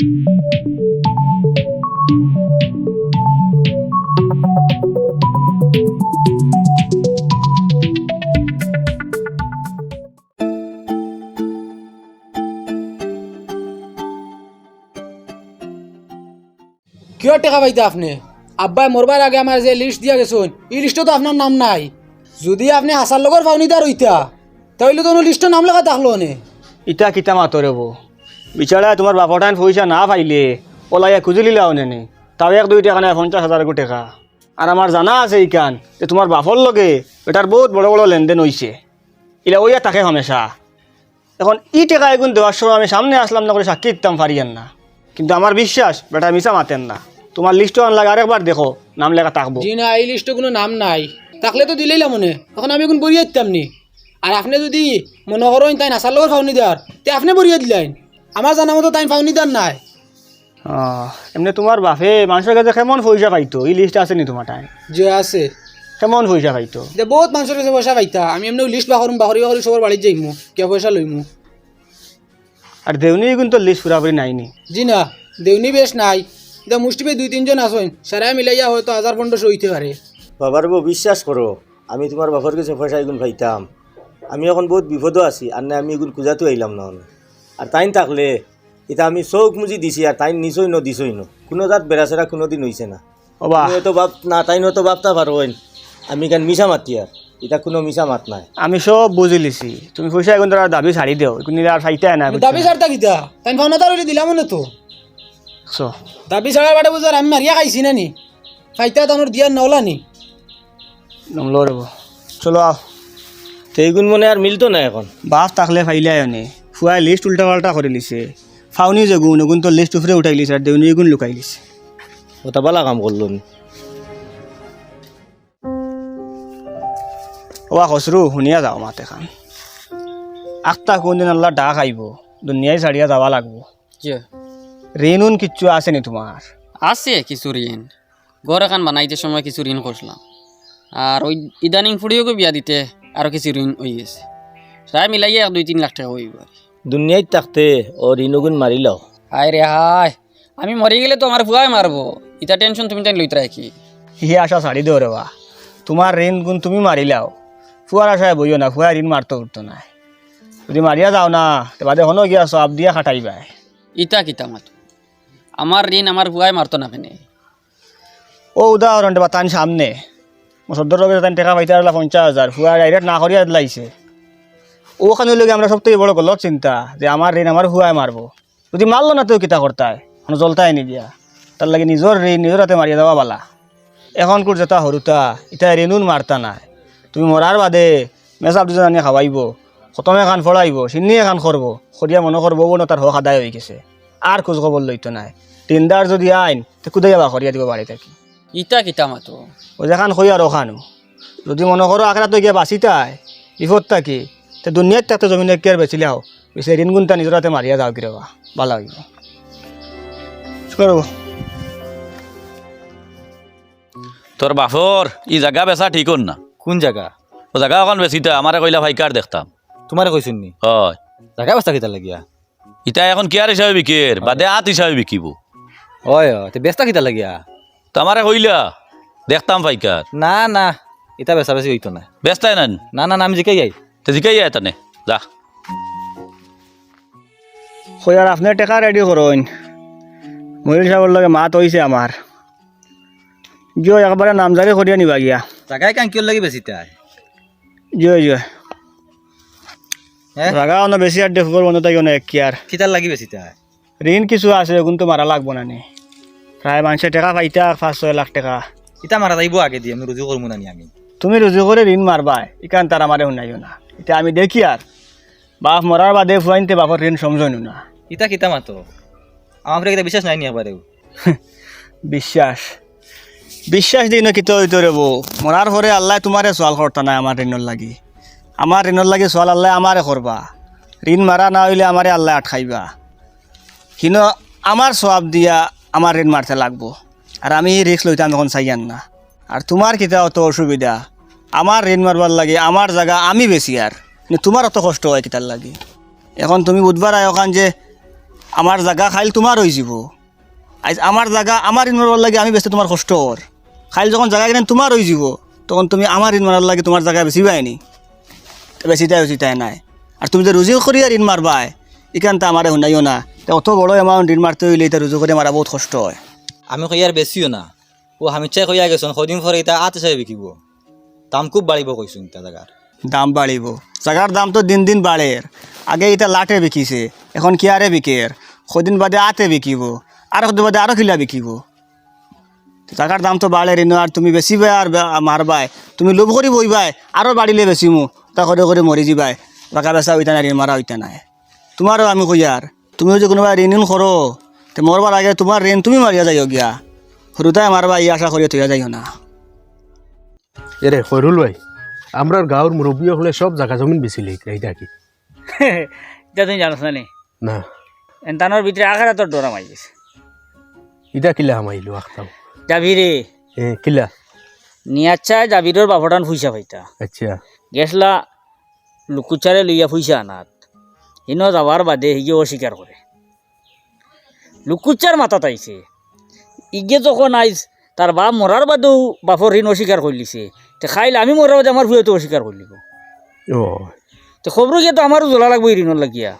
কিয় টেকা পাইতে আপনি? আব্বাই মরবার আগে আমার যে লিস্ট দিয়া গেছুন এই লিস্টে তো আপনার নাম নাই। যদি আপনি হাসার লগর পাওনিদার হইতা তাহলে তো লিস্টে নাম লেখা থাকল নে ইটা কিতা মাতো রেব বিচারা তোমার বাপর টাইম পয়সা না পাইলে, ওলাইয়া খুঁজি নেনে। তাও এক, দুই টাকা নাই, পঞ্চাশ হাজার টাকা। আর আমার জানা আছে ইকান যে তোমার বাপর লগে এটার বহুত বড় বড় লেনদেন হইছে ইলা ওইয়া থাকে হামেশা এখন ই টাকা এগুন দেওয়ার সময় আমি সামনে আসলাম না করে সাক্ষী দিতাম পারিয়েন না। কিন্তু আমার বিশ্বাস, বেটা মিশা মাতেন না। তোমার লিস্টও আনলাগে আরেকবার দেখো, নাম লেখা থাকব। জি না, এই লিস্টে কোনো নাম নাই। থাকলে তো দিলেই মনে এখন আমি এখন বরিয়ে দিতাম নি? আর আপনি যদি মনে করেন তাই নাসার লগর পাওনিদার তে আপনি বরিয়ে দিলেন আমার জানা মতো তাই পাওনিদার নাই। আহ, এমনি তোমার বাপে মানুষের কাছে কেমন পয়সা পাইতো? এই লিস্ট আছে নি তোমার টাইম যে আছে। কেমন পয়সা পাইতো? যে বহুত মানুষের কাছে পয়সা পাইতা। আমি এমনি লিস্ট বাহরম বাহরি বাহরি সবার বাড়িতে যাইমু। কে পয়সা লইমু। আর দেউনি কিন্তু লিস্ট পুরাপুরি নাইনি। জি না দেউনি বেশ নাই। দে মুষ্টিপে দুই তিনজন আসেন সারাই মিলাইয়া হয়তো হাজার পনেরোশো হইতে পারে। বাবার বউ বিশ্বাস করো আমি তোমার বাবার কাছে পয়সা এগুন পাইতাম। আমি এখন বহুত বিপদও আছি আর না আমি এগুন খুঁজাতে আইলাম না। আর তাইন থাকলে এটা আমি চৌক মুজি দিছি আর তাইন নিচই ন দিছই ন। কোনো তাত বেড়াচেরা কোনো দিন হইছে না। ওবা তুমি হয়তো বাপ না তাইন হয়তো বাপতা পারবেন আমি কেন মিশা মাতি আর এটা কোনো মিশা মাত নাই। আমি সব বুঝি লিছি। তুমি পয়সা এখন তোর দাবি ছাড়ি দেও এখন আর ফাইতে না দাবি ছাড়তা কিতা তাই ভাওনা তার হইলে দিলাম না তো সো দাবি ছাড়ার বাটে বুঝার আমি মারিয়া খাইছি না নি? ফাইতা তানোর দিয়ার নলা নি? নমলো রব চলো আও তো এইগুন মনে আর মিলতো না এখন। বাপ থাকলে ফাইলে আয়নে। ফুয়াই লিস্ট উল্টা পাল্টা করে লিছে ফাউনি যে গুণ গুণ তো লিস্ট উপরে উঠাই লিছে আর দেউনি গুণ লুকাই লিছে ওটা বালা কাম করল নি? ওয়া খসরু শুনিয়া যাও মাতে খান আখটা কোনদিন আল্লাহ ডাক আইব দুনিয়ায় ছাড়িয়া যাওয়া লাগবো। যে ঋণুন কিচ্ছু আছে নি তোমার আছে কিছু ঋণ ঘর এখন বানাইতে সময় কিছু ঋণ করছিলাম আর ওই ইদানিং ফুড়িওকে বিয়া দিতে আরও কিছু ঋণ হয়ে গেছে প্রায় মিলাইয়ে এক দুই তিন লাখ টাকা হইব আর কি। দুনিয়ায় থাকতে ও ঋণগুন মারিলাও হায় রে হায় আমি মরে গেলে তো আমার ভুয়াই মারবো। ইটা টেনশন তুমি তাই লইতে রাখি হি আশা ছাড়ি দেও রে বা। তোমার ঋণ গুণ তুমি মারিলাও ফুয়ার আশায় বইও না ফুয়ার ঋণ মারতে উঠতো না। যদি মারিয়া যাও না তো বাদে হনো গিয়া সব দিয়া খাটাইবাই ইটা কিতা মাতো আমার ঋণ আমার ভুয়াই মারতো না কেনে ও উদাহরণটা বা তান সামনে। সদ্দর রোগে তান টাকা পাইতে আসলা পঞ্চাশ হাজার ফুয়া ডাইরেক্ট না করিয়া লাইছে। ওখানে লোক আমরা সব থেকে বড় গলত চিন্তা যে আমার ঋণ আমার হুয়ায় মারবো। যদি মারলো না তো কিতা করতায় মানে জলতাই নি দিয়া তার লাগে নিজের ঋণ নিজের হাতে মারিয়া দেওয়া বালা। এখন কোর যেটা সৰুতা এতিয়া ঋণুন মাৰতা নাই। তুমি মৰাৰ বাদে মেচাপ দুজন আনি খাৱাইব খতমে খান ফৰাইব চিনিয়ে খান কৰব সৰিয়া মনে কৰব বোন তাৰ হক আদায় হৈ গেছে। আৰু খোজ খবৰ লৈতো নাই। তিনদাৰ যদি আইন তে কুদাই যাবা সৰিয়া দিব পাৰি থাকি ইটা কিতা মাতো? ও যেখান খৈ আৰু খানো যদি মনে করো আখড়া তো গিয়া বাঁচিতাই বিপদ থাকি তে দুনিয়াত তাতে জমিনে কেয়ার বেচিলে হও বেশি ঋণ গুণটা নিজের হাতে মারিয়া যাও কিরবা ভালো হইব করব তোর বাপর ই জাগা বেচা ঠিক হন না? কোন জায়গা ও জাগা অকণ বেচিতা আমারে কইলা ভাইকার দেখতাম? তোমারে কইছুন নি? হয়। জাগা বস্তা কিতা লাগিয়া? ইটা এখন কিয়ার হিসাবে বিকির বাদে আত হিসাবে বিকিব। হয় তে বেস্তা কিতা লাগিয়া? তো আমারে কইলা দেখতাম ভাইকার না না এটা বেচা বেশি হইতো না। বেচতাই নান না? না না আমি জিকাই যাই তো জিকাই যায় তানে যা। কই আর আপনার টেকা রেডি করুন। মহিল সাহেবের লগে মাত হয়েছে আমার জিও একবারে নামজারি করিয়া নিবা গিয়া। জাগাই কান কিয় লাগি বেশি তাই? জিও জিও হ্যাঁ জাগা অন্য বেশি আর দেখব মনে তাই অনেক কি আর কিতার লাগি বেশি তাই? ঋণ কিছু আছে কিন্তু মারা লাগবো না নি? প্রায় মানুষের টাকা পাইতা পাঁচ ছয় লাখ টাকা। ইটা মারা যাইব আগে দিয়ে আমি রুজু করব না নি আমি। তুমি রুজু করে ঋণ মারবা ইকান তার আমারে শুনাইও না। এটা আমি দেখি আর। বাপ মরার বাদে ফুয়াইনতে বাপর ঋণ সমঝইনু না। ইটা কিতা মাতো? আমার ফিরে কিতা বিশ্বাস নাই নি একবারেও বিশ্বাস। বিশ্বাস দিন কিত হইতো রে বউ মরার পরে আল্লাহ তোমারে সোয়াল করতা নাই আমার ঋণর লাগি। আমার ঋণর লাগি সোয়াল আল্লাহ আমারে করবা ঋণ মারা না হইলে আমারে আল্লাহ আটকাইবা কিন্তু আমার সব দিয়া আমার ঋণ মারতে লাগবো। আর আমি রিক্স লইতাম এখন চাইয়ান না। আর তোমার কিতা অত অসুবিধা। আমার ঋণ মারবার লাগে, আমার জায়গা আমি বেশি আর। তোমার অত কষ্ট হয় কিতার লাগে? এখন তুমি বুধবার আয় ওখান যে, আমার জায়গা খাইল তোমার হয়ে যাব। আজ আমার জায়গা, আমার ঋণ মারার লাগে, আমি বেশি তোমার কষ্ট হর খাইল যখন জায়গা কিনে তোমার হয়ে যাব, তখন তুমি আমার ঋণ মারার লাগে, তোমার জায়গা বেশি পাইনি বেশিটাই বেশিটাই নাই। আর তুমি যে রুজি করি আর ঋণ মারবাই এখান তো আমার শুনাইও না। অত বড় এমাউন্ট ঋণ মারতে হইলে এটা রুজু করে মারা বহুত কষ্ট হয়। আমি কই আর বেছিও না। ও আমি চাই কইয়া গেছোন সদিন পরে এটা আট হিসাবে বিকিব। দাম খুব বাড়িব কইছোন এটা জায়গার দাম বাড়িব জাগার দাম তো দিন দিন বাড়ে আগে এটা লাটে বিকিছে, এখন কি আরে বিকের কদিন বাদে আতে বিকিব আর কদিন বাদে আরও কিলা বিকিব। জাগার দাম তো বাড়ে ঋণ আর তুমি আর বে- মারবাই তুমি লোভ কৰি বহিবাই, আৰু বাঢ়িলে বেচিমো। তা কৰি কৰি মৰি যাবাই বাকা বেচা হইতা নাই, ঋণ মাৰা হইতা নাই। তোমারও আমি কই আর তুমিও যে কোনোবা ঋণ করো তে মরবার আগে তোমার ঋণ তুমি মারিয়া যাইও গিয়া সৰুতাই মারবা ই আশা করিয়া থইয়া যাইও না। এরে খৈরুল ভাই আমরা গাঁৱৰ মুৰব্বী হলে সব জাগা জমিন বেচিলে এইটা কি? এটা তুমি জানোস না নি। এনতানোর ভিতরে আঘাত তোর ডোরা মাই গেছে ইটা কিলা হামাইলো আখতাম যাবি রে কিলা? নিয়াচ্ছায় জাবিরর বাপটান ফুইসা পাইতা আচ্ছা। গেছলা লুকুচারে লইয়া ফুইসা আনাত। হিন যাবার বাদে হিগে অস্বীকার করে। লুকুচার মাথা তাইছে ইগে যখন আইজ তার বাপ মরার বাদেও বাপর ঋণ অস্বীকার করলিছে তে খাইলে আমি মরার বাদে আমার ভুয়েতো অস্বীকার করলিব ও তো খবর গিয়ে তো আমারও জ্বলা লাগবো ঋণর লাগিয়া।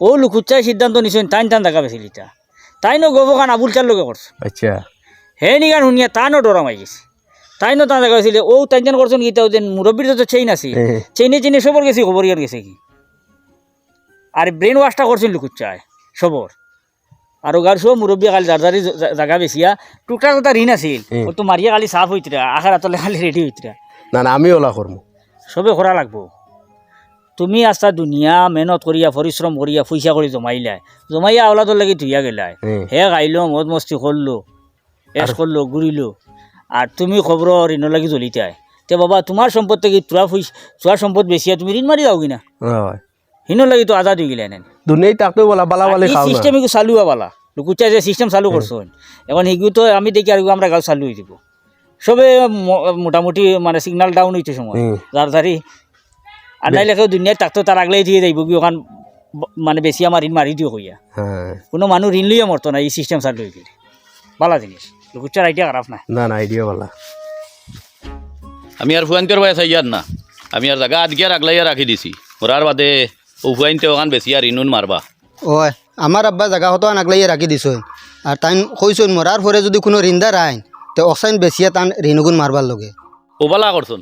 ও লুকুচাই সিদ্ধান্ত নিছেন টাইন টান দেখা পেছিল ইটা তাই ন গবখান আবুল চার লোকে করছে আচ্ছা। হে নিগান শুনিয়া তাইনও ডরা মাই গেছে। তাইনও তান দেখা হয়েছিল ও তাইন করছেন গীতা ওদের মুরব্বীর তো চেইন আছে। চেইনে চেইনে সবর গেছি খবর ইয়ার গেছে কি? আর ব্রেন ওয়াশটা করছেন লুকুচায় সবর আর ওগার সব মুরব্বী কালি যার যারি জায়গা বেছিয়া টুকটাক তার ঋণ আছিল। তো মারিয়া কালি সাফ হইতরা আখার আতলে খালি রেডি হইতরা না না আমি ওলা করমু সবে করা লাগবো। তুমি আস্তা দুনিয়া মেহনত করিয়া পরিশ্রম করিয়া পয়সা করে জমাইলাই। জমাইয়া আওলাদর লাগি ধুইয়া গেলাই। হে গাইলো মদ মস্তি করল এস করল ঘুরিলো আর তুমি খবর ঋণ লাগি জ্বলিতাই তে বাবা তোমার সম্পদ থেকে তোরা তোর সম্পদ বেশিয়া তুমি ঋণ মারি দাও কিনা? হয়। হিন লাগি তো আজাদ হয়ে দুনিয়ায় তাকতো বলা বালা বালি খাও সিস্টেম এগুলো চালু হওয়ালা লুকুচা যে সিস্টেম চালু করছ এখন এগুলো তো আমি দেখি আর আমরা গাঁও চালু হয়ে যাব। সবে মোটামুটি মানে সিগনাল ডাউন হইতে সময়। যার ধারি আর নাইলে কেউ দুনিয়ায় তাকতো তার আগলেই দিয়ে যাইব কি ওখান মানে বেশি আমার ঋণ মারি দিও কইয়া। হ্যাঁ। কোনো মানুষ ঋণ লইয়া মরতো না এই সিস্টেম চালু হয়ে গেলে। ভালো জিনিস। লুকুচার আইডিয়া খারাপ না। না না আইডিয়া বালা। আমি আর ফুয়াইনতের ভাই চাইয়ার না। আমি আর জায়গা আজকে আগলাইয়া রাখি দিছি। ওরার বাদে ও ফুয়াইনতে ওখান বেশি আর ইনুন মারবা ওই আমার আব্বা জাগা হতো আনাগলাই রাখি দিছ আর তাই কইসন মরার পরে যদি কোনো ঋণদার আইন তো অসাইন বেশিয়া তান ঋণগুণ মারবার লগে। ওবালা বালা করছুন